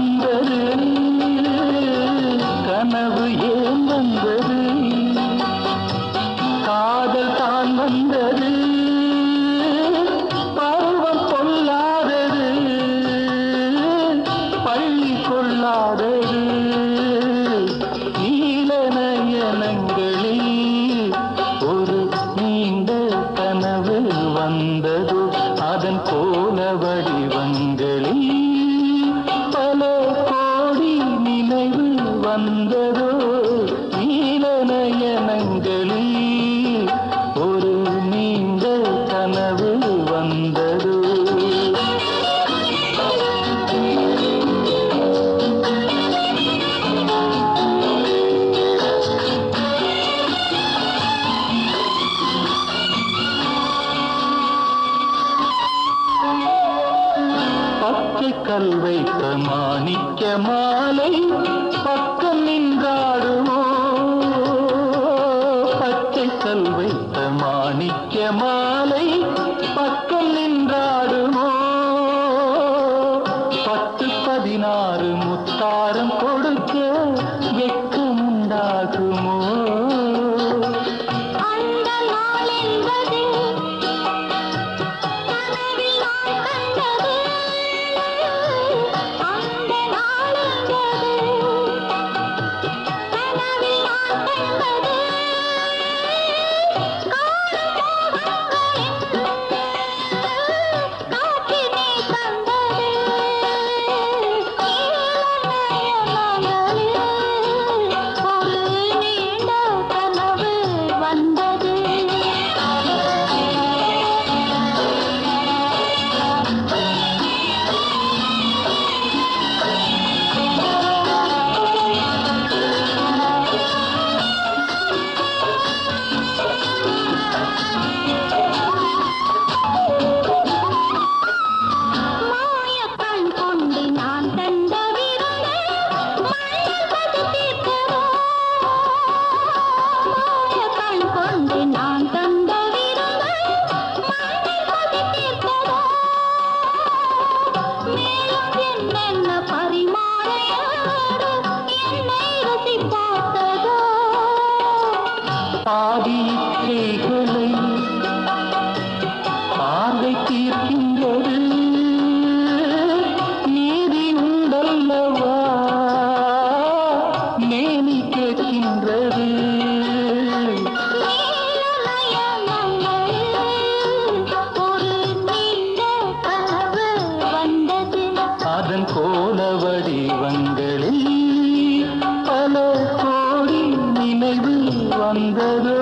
வந்தது கனவு ஏன் வந்தது காதல் தான் வந்தது பருவம் கொள்ளாதது பள்ளி கொள்ளாதது. நீல நயனங்களில் ஒரு நீண்ட கனவு வந்தது அதன் போலவடி வந்ததோ நீல ஒரு நீண்ட கனவு வந்ததோ. பச்சை கல் வைத்த மாணிக்க மாலை பக்கம் நின்றாடுவோ பச்சை கல் வைத்த மாணிக்க மாலை பக்கம் நின்றாடுமோ? பத்து பதினாறு முத்தாரம் கொடுக்க வெக்கம் உண்டாகுமோ? மேனி கேட்கின்றது அதன் கோல வடிவங்களில் பல கோடி நினைவு வந்ததோ.